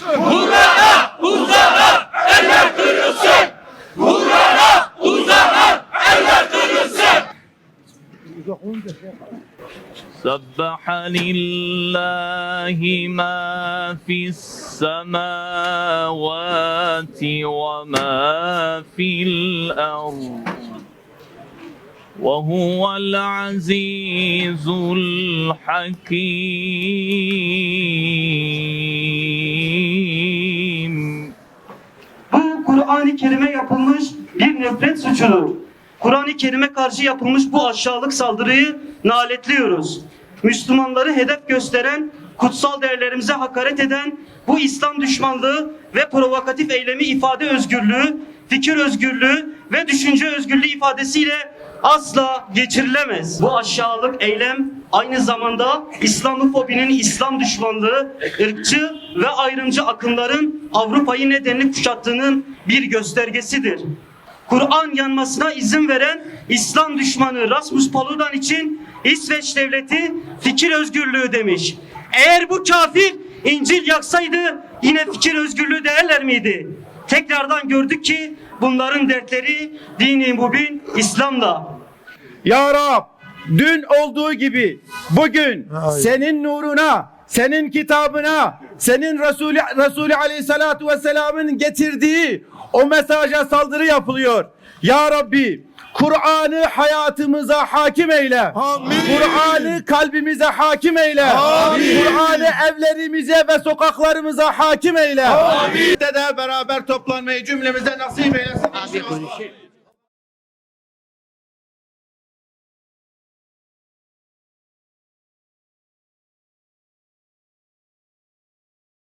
Vur! سبح لله ما في السماوات وما في الأرض وهو العزيز الحكيم Bu Kur'an-ı Kerim'e yapılmış bir nefret suçudur. Kur'an-ı Kerim'e karşı yapılmış bu aşağılık saldırıyı naletliyoruz. Müslümanları hedef gösteren, kutsal değerlerimize hakaret eden bu İslam düşmanlığı ve provokatif eylemi ifade özgürlüğü, fikir özgürlüğü ve düşünce özgürlüğü ifadesiyle asla geçirilemez. Bu aşağılık eylem aynı zamanda İslamofobinin İslam düşmanlığı, ırkçı ve ayrımcı akımların Avrupa'yı nedenli kuşattığının bir göstergesidir. Kur'an yanmasına izin veren İslam düşmanı Rasmus Paludan için İsveç devleti fikir özgürlüğü demiş. Eğer bu kafir İncil yaksaydı yine fikir özgürlüğü derler miydi? Tekrardan gördük ki bunların dertleri dini mubin İslam'la. Ya Rab dün olduğu gibi bugün senin nuruna, senin kitabına, senin Resulü, Resulü Aleyhisselatü Vesselam'ın getirdiği o mesaja saldırı yapılıyor. Ya Rabbi Kur'an'ı hayatımıza hakim eyle. Kur'an'ı kalbimize hakim eyle. Kur'an'ı evlerimize ve sokaklarımıza hakim eyle. Amin. De beraber toplanmayı cümlemize nasip eylesin. inşallah.